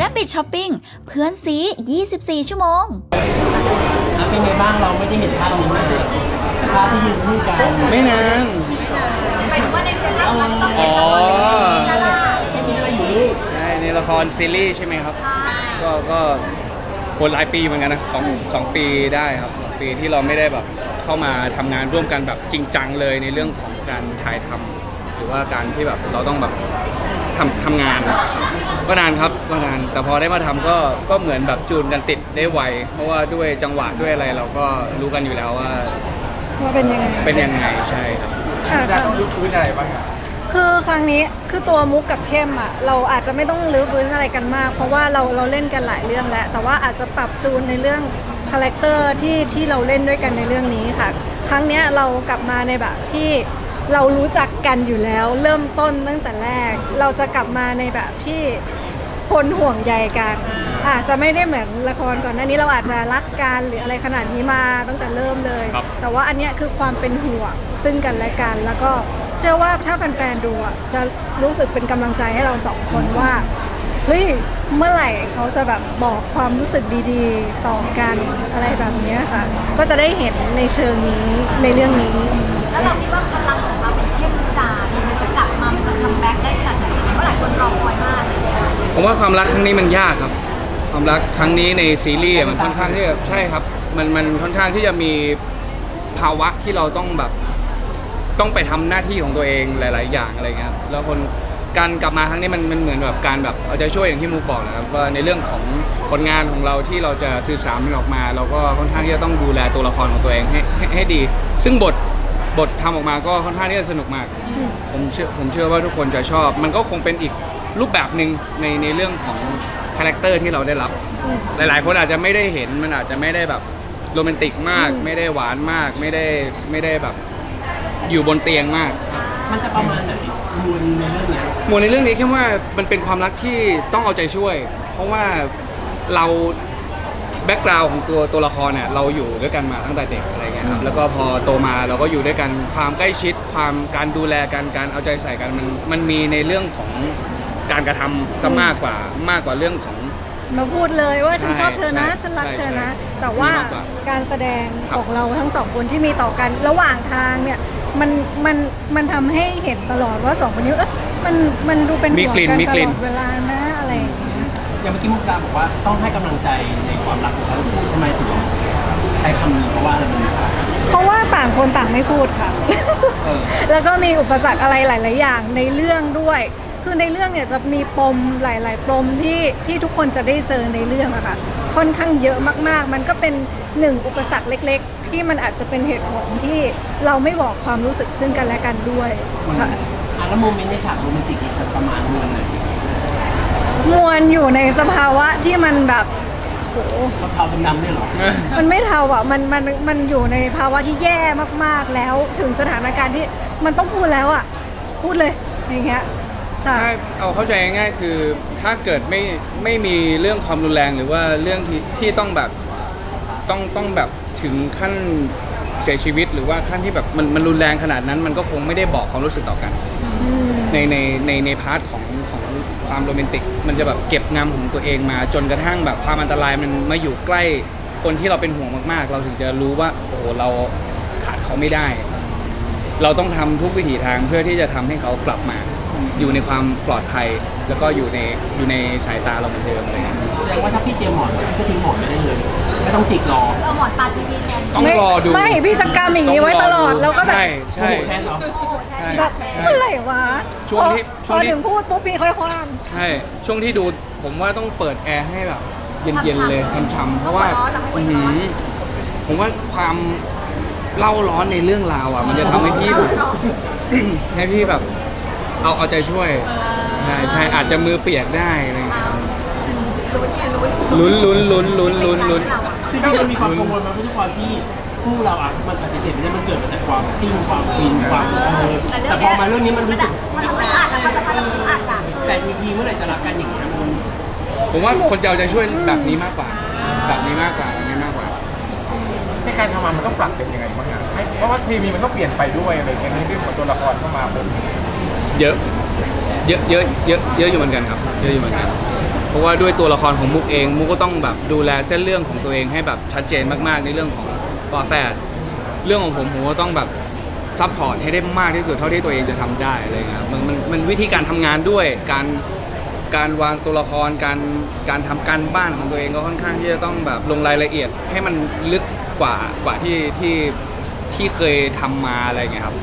Rabbit Shopping เพื่อนซี 24 ชั่วโมง แล้วเป็นไงบ้างเราไม่ได้เห็นภาพนี้นานภาพที่ยืนคู่กันไม่นานอ๋อแค่มีอะไรอยู่ลูกใช่ในละครซีรีส์ใช่ไหมครับ ก็ก็คนหลายปีเหมือนกันนะสองสองปีได้ครับสองปีที่เราไม่ได้แบบ เข้ามาทำงานร่วมกันแบบจริงจังเลยในเรื่องของการถ่ายทำหรือว่าการที่แบบเราต้องแบบทำทำงาน ก็นานครับก็นานแต่พอได้มาทำก็ก็เหมือนแบบจูนกันติดได้ไวเพราะว่าด้วยจังหวะด้วยอะไรเราก็รู้กันอยู่แล้วว่าว่าเป็นยังไงเป็นยังไงใช่ครับอะจะต้องรื้อฟื้นอะไรบ้างคือครั้งนี้คือตัวมุกกับเข้มอะเราอาจจะไม่ต้องรื้อฟื้นอะไรกันมาก เพราะว่าเราเราเล่นกันหลายเรื่องแล้วแต่ว่าอาจจะปรับจูนในเรื่อง คาแรคเตอร์ที่ที่เราเล่นด้วยกันในเรื่องนี้ค่ะ ครั้งเนี้ยเรากลับมาในแบบที่เรารู้จักกันอยู่แล้ว เริ่มต้นตั้งแต่แรก เราจะกลับมาในแบบที่คนห่วงใยกัน อาจจะไม่ได้เหมือนละครก่อนหน้านี้เราอาจจะรักกันหรืออะไรขนาดนี้มาตั้งแต่เริ่มเลย ครับ แต่ว่าอันเนี้ยคือความเป็นห่วงซึ่งกันและกัน แล้วก็เชื่อว่าถ้าแฟนๆดูอะจะรู้สึกเป็นกำลังใจให้เราสองคนว่า เฮ้ยเมื่อไหร่เขาจะแบบบอกความรู้สึกดีๆ ต่อกันอะไรแบบเนี้ยค่ะ ก็จะได้เห็นในเชิงนี้ในเรื่องนี้ แล้วเราคิดว่าพลังของเราเป็นเทพธิดาเนี่ยมันจะกลับมามันจะคัมแบ็กได้ขนาดไหนเพราะหลายคนรอคอยมากผมว่าความรักครั้งนี้มันยากครับ ความรักครั้งนี้ในซีรีส์อะมันค่อนข้างที่จะใช่ครับมันมันค่อนข้างที่จะมีภาวะที่เราต้องแบบต้องไปทำหน้าที่ของตัวเองหลาย ๆ อย่างอะไรเงี้ยครับแล้วคน การกลับมาครั้งนี้มันมันเหมือนแบบการแบบเอาใจช่วยอย่างที่มูบอกนะครับว่าในเรื่องของผลงานของเราที่เราจะสื่อสารมันออกมา เราก็ค่อนข้างที่จะต้องดูแลตัวละครของตัวเองให้ให้ให้ดี ซึ่งบทบททำออกมาก็ค่อนข้างที่จะสนุกมาก ผมเชื่อผมเชื่อว่าทุกคนจะชอบ มันก็คงเป็นอีกรูปแบบหนึ่งในในเรื่องของคาแรคเตอร์ที่เราได้รับ หลาย ๆ คนอาจจะไม่ได้เห็นมันอาจจะไม่ได้แบบโรแมนติกมาก ไม่ได้หวานมาก ไม่ได้ไม่ได้แบบอยู่บนเตียงมาก มันจะประมาณไหนมูลในเรื่องเนี้ยหมวดในเรื่องนี้แค่ว่ามันเป็นความรักที่ต้องเอาใจช่วย เพราะว่าเราแบ็กกราวน์ของตัวตัวละครเนี่ยเราอยู่ด้วยกันมาตั้งแต่เด็กอะไรเงี้ยครับแล้วก็พอโตมาเราก็อยู่ด้วยกันความใกล้ชิด ความการดูแลกันการเอาใจใส่กันมันมันมีในเรื่องของการกระทำซะมากกว่ามากกว่าเรื่องของ มาพูดเลยว่าฉันใช่ชอบเธอนะ ใช่ฉันรักใช่เธอนะใช่แต่ว่ามีมากกว่าการแสดงครับของเราทั้งสองคนที่มีต่อกันระหว่างทางเนี่ยมันมันมันทำให้เห็นตลอดว่าสองคนนี้เอ๊ะมันมันดูเป็นมีห่วงกลิ่นกันมีตกลิ่ลน อดเวลานะอะไรอย่างเงี้ย อย่างเมื่อกี้มุกดาบอกว่าต้องให้กำลังใจในความรักของเขาทำไมถึงใช้คำนี้เพราะว่าอะไรมันเพราะว่าต่างคนต่างไม่พูดค่ะเออแล้วก็มีอุปสรรคอะไรหลาย ๆ อย่างในเรื่องด้วย คือในเรื่องเนี่ยจะมีปมหลาย ๆ ปมที่ที่ทุกคนจะได้เจอในเรื่องอะค่ะค่อนข้างเยอะมากๆ มันก็เป็นหนึ่งอุปสรรคเล็ก ๆ ที่มันอาจจะเป็นเหตุผลที่เราไม่บอกความรู้สึกซึ่งกันและกันด้วยค่ะอะแล้วโมเมนต์ในฉากโรแมนติกจะประมาณมูลไหนมวลอยู่ในสภาวะที่มันแบบโหเขาเทาดำๆเนี่ยเหรอมันไม่เท่าอะมันมันมันอยู่ในภาวะที่แย่มากๆแล้ว ถึงสถานการณ์ที่มันต้องพูดแล้วอะ พูดเลยอย่างเงี้ยค่ะ ถ้าเอาเข้าใจง่ายๆคือถ้าเกิดไม่ไม่มีเรื่องความรุนแรงหรือว่าเรื่องที่ที่ต้องแบบต้องต้องแบบถึงขั้นเสียชีวิต หรือว่าขั้นที่แบบมันมันรุนแรงขนาดนั้น มันก็คงไม่ได้บอกความรู้สึกต่อกัน ในในในในพาร์ทของของความโรแมนติก มันจะแบบเก็บงำของตัวเองมา จนกระทั่งแบบความอันตรายมันมาอยู่ใกล้คนที่เราเป็นห่วงมากๆ เราถึงจะรู้ว่าโอ้โหเราขาดเขาไม่ได้ เราต้องทำทุกวิถีทางเพื่อที่จะทำให้เขากลับมา อยู่ในความปลอดภัย แล้วก็อยู่ในอยู่ในสายตาเราเหมือนเดิมอะไรเงี้ยแสดงว่าถ้าพี่เตรียมหมอนไว้พี่ก็ทิ้งหมอนไม่ได้เลยไม่ต้องจิกรอเอาหมอนตาทีวีแทนต้องไม่รอดูไม่พี่จะกำอย่างนี้ไว้ตลอดแล้วก็แบบใช่ใช่โอ้โหแทนเหรอใช่ แบบใช่เมื่อไหร่วะช่วงที่พอช่วงที่พอถึงพูดปุ๊บพี่ค่อยคว้างใช่ช่วงที่ดูผมว่าต้องเปิดแอร์ให้แบบเย็นๆเลยช่ำๆเพราะว่าอื้อหือผมว่าความเล่าร้อนในเรื่องราวอะ มันจะทำให้พี่แบบ ให้พี่แบบ เอาเอาใจช่วยใช่ใช่อาจจะมือเปียกได้อะไรอย่างเงี้ยลุ้นลุ้นลุ้นลุ้นลุ้นลุ้น คือจริงๆมันมีความกังวลมาเพราะทุกความที่คู่เราอะมันปฏิเสธไม่ได้มันเกิดมาจากความจิ้นความฟินความเออแต่พอมาเรื่องนี้มันรู้สึกมันต้องอัดอะมันจะมันต้องอัดอะแต่ EP เมื่อไหร่จะรักกันอย่างเงี้ยมันผมว่าคนจะเอาใจช่วยแบบนี้มากกว่า แบบนี้มากกว่าแบบนี้มากกว่า ในการทำงานมันต้องปรับเป็นยังไงบ้างอะให้เพราะว่าเคมีมันต้องเปลี่ยนไปด้วยอะไรอย่างเงี้ยในเรื่องของตัวละครเข้ามาผม เยอะเยอะเยอะเยอะเยอะอยู่เหมือนกันครับ เยอะอยู่เหมือนกัน เพราะว่าด้วยตัวละครของมุกเองมุกก็ต้องแบบดูแลเส้นเรื่องของตัวเองให้แบบชัดเจนมากๆในเรื่องของฝาแฝดเรื่องของผมผมก็ต้องแบบซัพพอร์ตให้ได้มากที่สุดเท่าที่ตัวเองจะทำได้อะไรเงี้ยครับมันมันมันวิธีการทำงานด้วยการการวางตัวละครการการทำการบ้านของตัวเองก็ค่อนข้างที่จะต้องแบบลงรายละเอียดให้มันลึกกว่ากว่าที่ที่ที่เคยทำมาอะไรเงี้ยครับ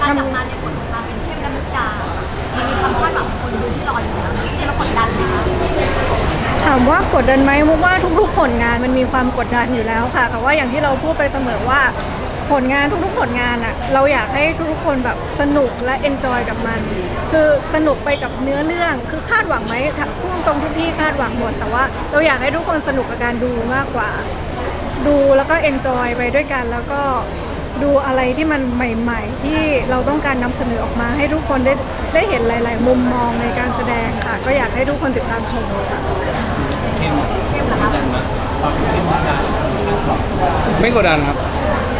การทำงานในบท กดดันไหมคะถามว่ากดดันไหมมุกว่าทุกๆผลงานมันมีความกดดันอยู่แล้วค่ะ แต่ว่าอย่างที่เราพูดไปเสมอว่าผลงานทุกๆผลงานอะเราอยากให้ทุกๆคนแบบสนุกและเอนจอยกับมัน คือสนุกไปกับเนื้อเรื่อง คือคาดหวังไหมถ้าพูดตรงทุกที่คาดหวังหมด แต่ว่าเราอยากให้ทุกคนสนุกกับการดูมากกว่า ดูแล้วก็เอนจอยไปด้วยกันแล้วก็ ดูอะไรที่มันใหม่ ๆ ที่เราต้องการนำเสนอออกมาให้ทุกคนได้ได้เห็นหลาย ๆ มุมมองในการแสดงค่ะ ก็อยากให้ทุกคนติดตามชมค่ะเข้มเข้มเหรอครับตอนเข้มมุกดาคาดหวังไม่กดดันครับ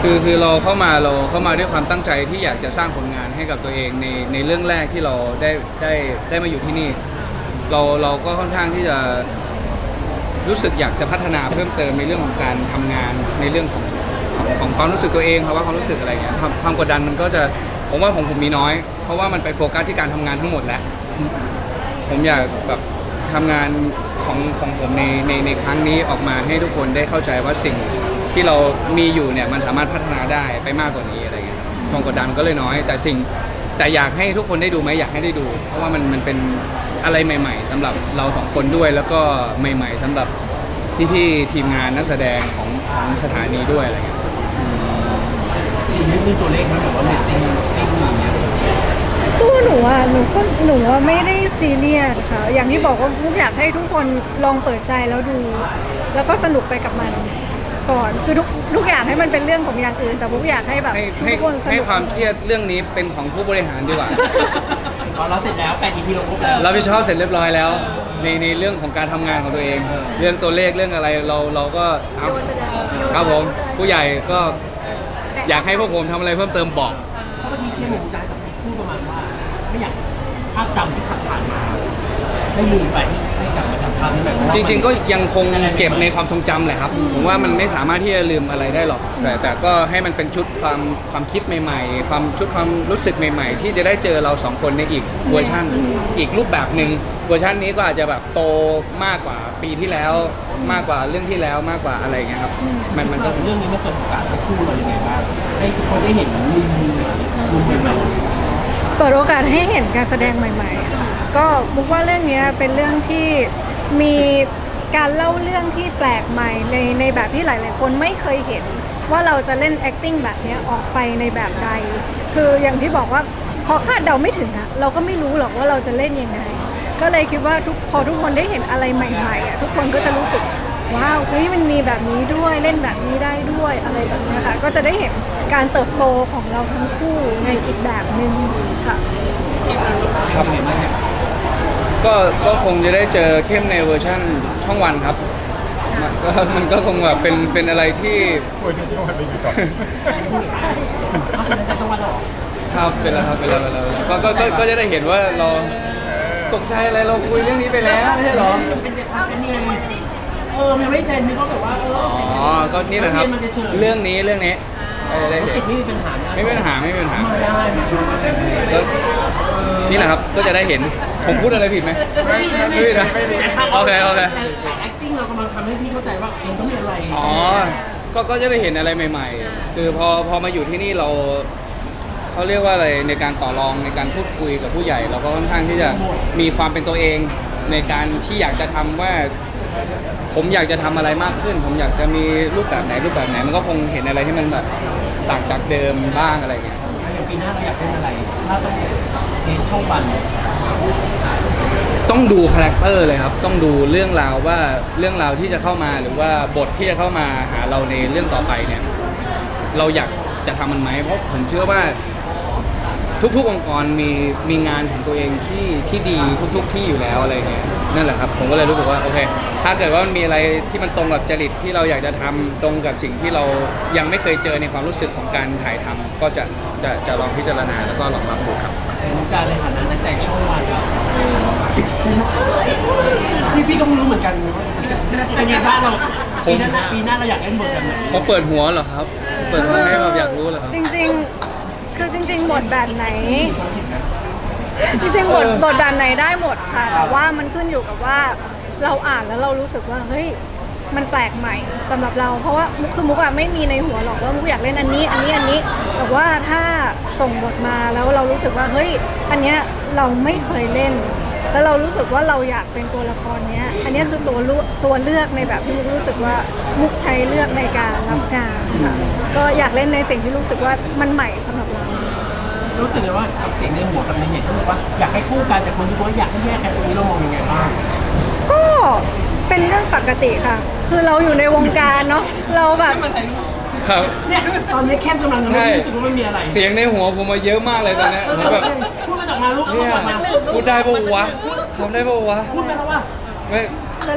คือคือเราเข้ามาเราเข้ามาด้วยความตั้งใจที่อยากจะสร้างผลงานให้กับตัวเองในในเรื่องแรกที่เราได้ได้ได้มาอยู่ที่นี่ เราเราก็ค่อนข้างที่จะรู้สึกอยากจะพัฒนาเพิ่มเติมในเรื่องของการทำงานในเรื่องของ ของของความรู้สึกตัวเองภาวะความรู้สึกอะไรเงี้ยความความกดดันมันก็จะผมว่าผมผมมีน้อย เพราะว่ามันไปโฟกัสที่การทำงานทั้งหมดแล้ว ผมอยากแบบทำงานของของผมในในในครั้งนี้ออกมาให้ทุกคนได้เข้าใจว่าสิ่งที่เรามีอยู่เนี่ยมันสามารถพัฒนาได้ไปมากกว่านี้อะไรเงี้ยความกดดันมันก็เลยน้อย แต่สิ่งแต่อยากให้ทุกคนได้ดูไหมอยากให้ได้ดู เพราะว่ามันมันเป็นอะไรใหม่ ๆสำหรับเราสองคนด้วยแล้วก็ใหม่ ๆสำหรับพี่ๆทีมงานนักแสดงของของสถานีด้วยอะไรเงี้ย มีตัวเลขไหมันแบบว่าเรตติ้งติ้งอย่างเงี้ยตัวหนูอะหนูก็หนูว่าไม่ได้ซีเรียสค่ะ อย่างที่บอกว่ามุกอยากให้ทุกคนลองเปิดใจแล้วดู แล้วก็สนุกไปกับมันก่อน คือทุกทุกอย่างให้มันเป็นเรื่องของอย่างอื่น แต่มุกอยากให้แบบให้ให้ทุกคนสให้นุกความเครียดเรื่องนี้เป็นของผู้บริหารดีกว่า พอเราเสร็จแล้ว8 EP เราครบแล้ว รับผิดชอบเสร็จเรียบร้อยแล้ว ในในเรื่องของการทำงานของตัวเอง เรื่องตัวเลขเรื่องอะไรเราเราก็เอาครับผมผู้ใหญ่ก็ อยากให้พวกผมทำอะไรเพิ่มเติมบอก เพราะเมื่อกี้เข้มมุกดากับพูดประมาณว่า ไม่อยากภาพจำที่ผ่านมาให้ลืมไปให้กลับมาจำภาพนี้ใหม่เพาะว่าจริง ๆ ก็ยังคงเก็บในความทรงจำแหละครับ ผมว่ามันไม่สามารถที่จะลืมอะไรได้หรอก แต่แต่ก็ให้มันเป็นชุดความความคิดใหม่ ๆ ความชุดความรู้สึกใหม่ ๆ ที่จะได้เจอเราสองคนในอีกเวอร์ชันอีกรูปแบบหนึ่งเวอร์ชันนี้ก็อาจจะแบบโตมากกว่าปีที่แล้ว มากกว่าเรื่องที่แล้วมากกว่าอะไรอย่างเงี้ยครับมันมันก็เรื่องนี้มันเปิดโอกาสให้คู่เรายังไงบ้างให้ทุกคนได้เห็นมุมมุมใหม่ๆเปิดโอกาสให้เห็นการแสดงใหม่ๆค่ะก็มุกว่าเรื่องเนี้ยเป็นเรื่องที่มีการเล่าเรื่องที่แปลกใหม่ในในแบบที่หลาย ๆ คนไม่เคยเห็นว่าเราจะเล่น acting แบบเนี้ยออกไปในแบบใด คืออย่างที่บอกว่าพอคาดเดาไม่ถึงอะเราก็ไม่รู้หรอกว่าเราจะเล่นยังไง ก็เลยคิดว่าทุกพอทุกคนได้เห็นอะไรใหม่ๆอะทุกคนก็จะรู้สึกว้าวเฮ้ยมันมีแบบนี้ด้วยเล่นแบบนี้ได้ด้วยอะไรแบบเนี้ยค่ะก็จะได้เห็นการเติบโตของเราทั้งคู่ในอีกแบบหนึ่งค่ะครับก็ก็คงจะได้เจอเข้มในเวอร์ชั่นช่องวันครับมันก็มันก็คงแบบเป็นเป็นอะไรที่โอ้ยจริงๆมันเป็นยังไงก่อนเอาเป็นใช้จังหวัดหรอครับเป็นแล้วครับเป็นแล้วเป็นแล้วก็ก็ก็ก็จะได้เห็นว่าเรา ตกใจอะไรเราคุยเรื่องนี้ไปแล้วไม่ใช่เหรอมันเป็นจะทำเป็นยังไงเออมันยังไม่เซ็นนี่ก็แบบว่าเอออ๋อ ก็นี่แหละครับมันเฉยๆเรื่องนี้เรื่องนี้เออได้รถเห็ติดนไม่มีปัญหานะไม่มีปัญหาไม่มีปัญหา มาได้มาได้ก็นี่แหละครับ ก็จะได้เห็น ผมพูดอะไรผิดไหมไม่ไม่ไม่ผิดนะไม่ผิดโอเคโอเค แต่ acting เรากำลังทำให้พี่เข้าใจว่ามันต้องมีอะไรอ๋อ ก็ก็จะได้เห็นอะไรใหม่ ๆ คือพอพอมาอยู่ที่นี่เรา เขาเรียกว่าอะไรในการต่อรองในการพูดคุยกับผู้ใหญ่ เราก็ค่อนข้างที่จะมีความเป็นตัวเองในการที่อยากจะทำว่า ผมอยากจะทำอะไรมากขึ้น ผมอยากจะมีรูปแบบไหนรูปแบบไหนมันก็คงเห็นอะไรที่มันแบบต่างจากเดิมบ้างอะไรอย่างเงี้ยอย่างปีหน้าเราอยากเล่นอะไรถ้าต้องเทสช่องวันต้องดูคาแรคเตอร์เลยครับ ต้องดูเรื่องราวว่าเรื่องราวที่จะเข้ามาหรือว่าบทที่จะเข้ามาหาเราในเรื่องต่อไปเนี่ย เราอยากจะทำมันไหมเพราะผมเชื่อว่า ทุกๆองค์กรมีมีงานของตัวเองที่ที่ดีทุกๆที่อยู่แล้วอะไรเงี้ยนั่นแหละครับผมก็เลยรู้สึกว่าโอเค ถ้าเกิดว่ามันมีอะไรที่มันตรงกับจริตที่เราอยากจะทำตรงกับสิ่งที่เรายังไม่เคยเจอในความรู้สึกของการถ่ายทำก็จะจะจะลองพิจารณาแล้วก็ลองรับดูครับวงการในฐานะนักแสดงช่องวันอะพี่พี่ก็ไม่รู้เหมือนกันว่าเป็นไงบ้างเราปีหน้าปีหน้าเราอยากเล่นบทแบบไหนพอเปิดหัวเหรอครับ เปิดหัวให้แบบอยากรู้เหรอครับ จริงๆ คือจริงๆบทแบบไหน จริงๆบทบทแบบไหนได้หมดค่ะ แต่ว่ามันขึ้นอยู่กับว่าเราอ่านแล้วเรารู้สึกว่าเฮ้ยมันแปลกใหม่สำหรับเรา เพราะว่ามุกคือมุกอะไม่มีในหัวหรอกว่ามุกอยากเล่นอันนี้ อันนี้อันนี้แต่ว่าถ้าส่งบทมาแล้วเรารู้สึกว่าเฮ้ยอันเนี้ยเราไม่เคยเล่น แล้วเรารู้สึกว่าเราอยากเป็นตัวละครเนี้ย อันเนี้ยคือตัวเลือกตัวเลือกในแบบที่มุกรู้สึกว่ามุกใช้เลือกในการรับงานค่ะก็อยากเล่นในสิ่งที่รู้สึกว่ามันใหม่สำหรับเรา รู้สึกเลยว่ากับเสียงในหัวกับในเน็ตเขาบอกว่าอยากให้คู่กันแต่คนที่บอกว่าอยากให้แยกกันตรงนี้เรามองยังไงบ้างก็เป็นเรื่องปกติค่ะ คือเราอยู่ในวงการเนาะเราแบบครับเนี่ยตอนนี้แค่กำลังใช่รู้สึกว่ามันมีอะไร เสียงในหัวผมมาเยอะมากเลยตอนเนี้ยผมแบบพูดมาจากมาลูกพูดเนี่ยออกมาพูดได้ปะวะทำได้ปะวะพูดไปแล้วว่าไม่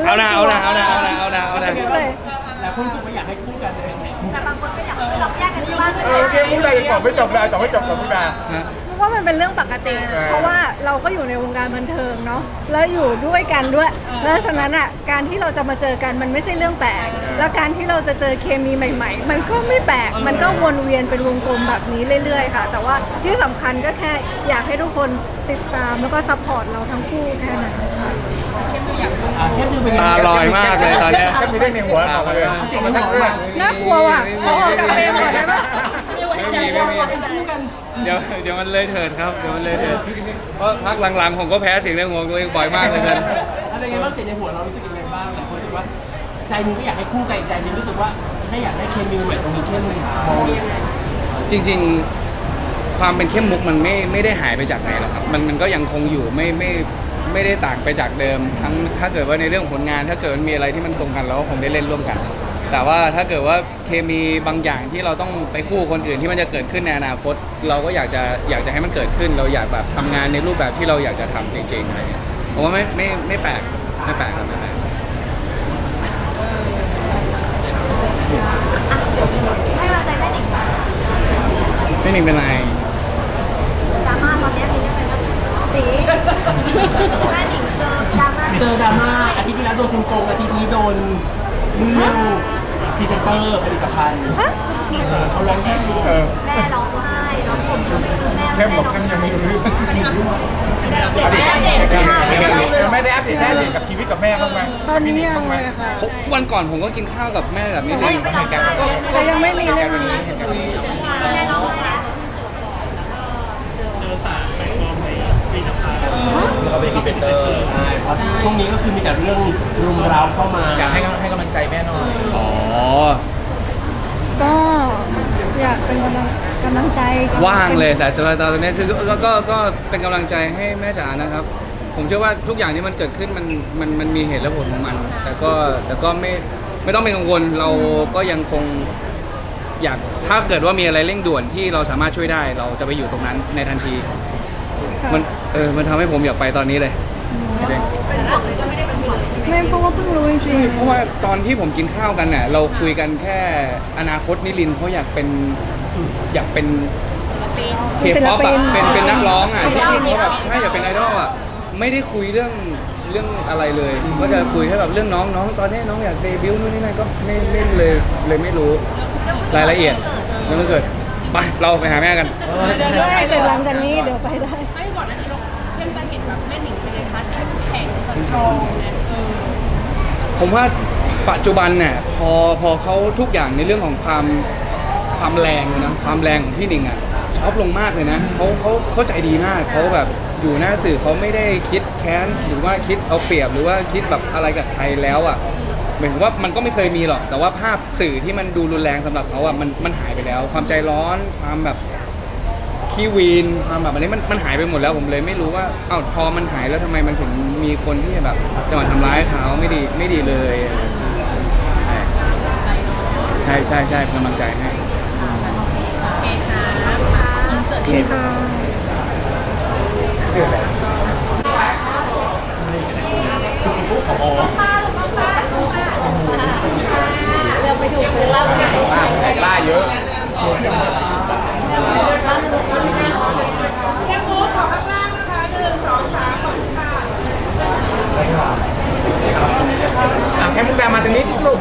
เอานะเอานะเอานะเอานะเอานะเอานะพูดเลยหลา ยคนรู้สึกว่าอยากให้คู่กันเลยแต่บางคนก็อยากให้เราแยกกันที่บ้านเออเกมพูดอะไรจะตอบไม่จบเลยตอบไม่จบกับพี่ดาฮะว่ามันเป็นเรื่องปกติเออเพราะว่าเราก็อยู่ในวงการบันเทิงเนาะแล้วอยู่ด้วยกันด้วย แล้วฉะนั้นอะการที่เราจะมาเจอกันมันไม่ใช่เรื่องแปลกแล้วการที่เราจะเจอเคมีใหม่ ๆ มันก็ไม่แปลกมันก็วนเวียนเป็นวงกลมแบบนี้เรื่อย ๆ ค่ะ แต่ว่าที่สำคัญก็แค่อยากให้ทุกคนติดตามแล้วก็ซัพพอร์ตเราทั้งคู่แค่นั้นค่ะ อะแค่ดูเป็นไงตาลอยมากเลยตอนเนี้ย แค่มีเรื่องในหัวออกมาเลยออกมาทั้งเรื่อง น่ากลัวว่ะขอออกจากเฟรมก่อนได้ปะ ไม่มีไม่มีเดี๋ยวเดี๋ยวมันเลยเถิดครับเดี๋ยวมันเลยเถิดเพราะพักหลังๆผมก็แพ้เสียงในหัวตัวเองบ่อยมากเลยกันอะไรไงบ้างเสียงในหัวเรารู้สึกยังไงบ้างหลายคนรู้สึกว่า ใจหนึงก็อยากให้คู่กันอีกใจหนึงรู้สึกว่าได้อยากได้เคมีใหม่ตรงนี้เข้มเลยมองจริง ๆ ความเป็นเข้มมุกมันไม่ไม่ได้หายไปจากไหนหรอกครับมันมันก็ยังคงอยู่ไม่ไม่ ไม่ได้ต่างไปจากเดิม ทั้งถ้าเกิดว่าในเรื่องผลงาน ถ้าเกิดมันมีอะไรที่มันตรงกันเราก็คงได้เล่นร่วมกัน แต่ว่าถ้าเกิดว่าเคมีบางอย่างที่เราต้องไปคู่คนอื่นที่มันจะเกิดขึ้นในอนาคต เราก็อยากจะอยากจะให้มันเกิดขึ้น เราอยากแบบทำงานในรูปแบบที่เราอยากจะทำจริงๆอะไรเงี้ยผมว่าไม่ไม่ไม่แปลกไม่แปลกครับไม่แปลก ให้ใจแม่หนิงบ้างไม่หนึ่งเป็นไร ดราม่าตอนนี้มียังไงบ้างตีแม่หนิงเจอดราม่า เจอดราม่าอาทิตย์ที่แล้วโดนคุณโกงอาทิตย์นี้โดนเรื่องพรีเซนเตอร์ผลิตภัณฑ์เขาร้องไห้เออแม่ร้องไห้ร้องผมก็ไม่รู้แม่เข้มบอกเข้มยังไม่รู้เรื่องเด็กแม่เด็กเอแม่อไม่ได้อัปเดตได้เลยกับชีวิตกับแม่บ้างไหมตอนนี้ยังเลยค่ะวันก่อนผมก็กินข้าวกับแม่แบบนี้เลยเหมือนกันก็แต่ยังไม่มีเรื่องนี้ แม่ร้องไห้ใช่เพราะช่วงนี้ก็คือมีแต่เรื่องรุมเร้าเข้ามาอยากให้ให้กำลังใจแม่หน่อยอ๋อ ก็อยากเป็นกำลังกำลังใจกับว่างเลยแต่สำหรับตอนนี้คือก็ก็ก็เป็นกำลังใจให้แม่จ๋านะครับ ผมเชื่อว่าทุกอย่างที่มันเกิดขึ้นมันมันมันมีเหตุและผลของมัน แต่ก็แต่ก็ไม่ไม่ต้องเป็นกังวลเราก็ยังคงอยากถ้าเกิดว่ามีอะไรเร่งด่วนที่เราสามารถช่วยได้ เราจะไปอยู่ตรงนั้นในทันทีค่ะ มันเออมันทำให้ผมอยากไปตอนนี้เลย ไม่เพราะว่าเพิ่งรู้จริงเพราะว่าตอนที่ผมกินข้าวกันเนี่ยเราคุยกันแค่อนาคตนิรินทร์เขาอยากเป็นอยากเป็นเคป๊อปอะเป็นเป็นนักร้องอะที่เขาแบบใช่อยากเป็นไอดอลอะไม่ได้คุยเรื่องเรื่องอะไรเลยก็จะคุยแค่แบบเรื่องน้องน้องตอนนี้น้องอยากเดบิวต์นู่นนี่นั่นก็ไม่ไม่เลยเลยไม่รู้รายละเอียดแล้วมันเกิด ไปเราไปหาแม่กันๆเดี๋ยวได้เสร็จหลังจากนี้เดี๋ยวไปได้ผมว่าปัจจุบันเนี่ยพอพอเขาทุกอย่างในเรื่องของความความแรงนะความแรงของพี่หนิงอะซอฟต์ลงมากเลยนะเขาเขาเขาใจดีมากเขาแบบอยู่หน้าสื่อเขาไม่ได้คิดแค้นหรือว่าคิดเอาเปรียบหรือว่าคิดแบบอะไรกับใครแล้วอะ หมายถึงว่ามันก็ไม่เคยมีหรอก แต่ว่าภาพสื่อที่มันดูรุนแรงสำหรับเขาอะมันมันหายไปแล้ว ความใจร้อนความแบบขี้วีนความแบบอันนี้มันมันหายไปหมดแล้วผมเลยไม่รู้ว่าเอ้าพอมันหายแล้วทำไมมันถึงมีคนที่แบบจะมาทำร้ายเขาไม่ดีไม่ดีเลยใช่ใช่ใช่เป็นกำลังใจให้ค่ะ เดือนแล้ว เราไปดูเป็นเล่ากัน ล่าไหนล่า เยอะอะแค่มุกดามาตรงนี้ที่ลูก